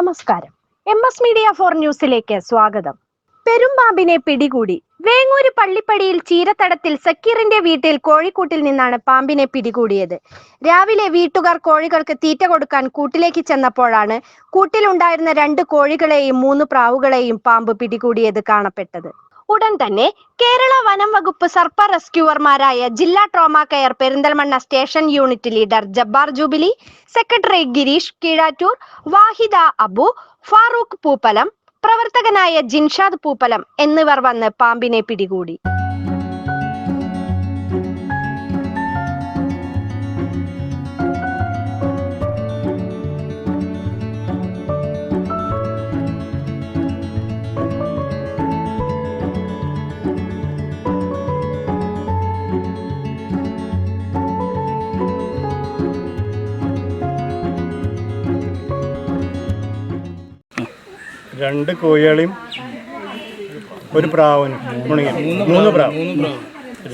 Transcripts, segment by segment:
നമസ്കാരം. M S media for ന്യൂസിലേക്ക് സ്വാഗതം. പെരുമ്പാമ്പിനെ പിടികൂടി. വേങ്ങൂര് പള്ളിപ്പടിയിൽ ചീരത്തടത്തിൽ സക്കീറിന്റെ വീട്ടിൽ കോഴിക്കൂട്ടിൽ നിന്നാണ് പാമ്പിനെ പിടികൂടിയത്. രാവിലെ വീട്ടുകാർ കോഴികൾക്ക് തീറ്റ കൊടുക്കാൻ കൂട്ടിലേക്ക് ചെന്നപ്പോഴാണ് കൂട്ടിലുണ്ടായിരുന്ന രണ്ട് കോഴികളെയും മൂന്ന് പ്രാവുകളെയും പാമ്പ് പിടികൂടിയത് കാണപ്പെട്ടത്. ഉടൻ തന്നെ കേരള വനം വകുപ്പ് സർപ്പ റെസ്ക്യൂവർമാരായ ജില്ലാ trauma care Perinthalmanna station unit leader Jabbar jubilee secretary Girish Keezhattoor Vahida Abu Farooq Pooppalam പ്രവർത്തകനായ ജിൻഷാദ് പൂപ്പലം എന്നിവർ വന്ന് പാമ്പിനെ പിടികൂടി. രണ്ട് കോഴികളെയും ഒരു പ്രാവനും മുണങ്ങി മൂന്ന് പ്രാവ്.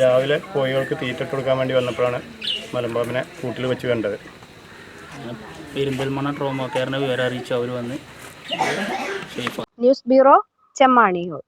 രാവിലെ കോഴികൾക്ക് തീറ്റിട്ട് കൊടുക്കാൻ വേണ്ടി വന്നപ്പോഴാണ് മലമ്പാമ്പിനെ കൂട്ടിൽ വെച്ച് കണ്ടത്. പെരിന്തൽമണ്ണ ട്രോമ കെയറിനെ വിവരം അറിയിച്ചു അവർ വന്ന് ന്യൂസ് ബ്യൂറോ ചെമ്മാണിയൂർ.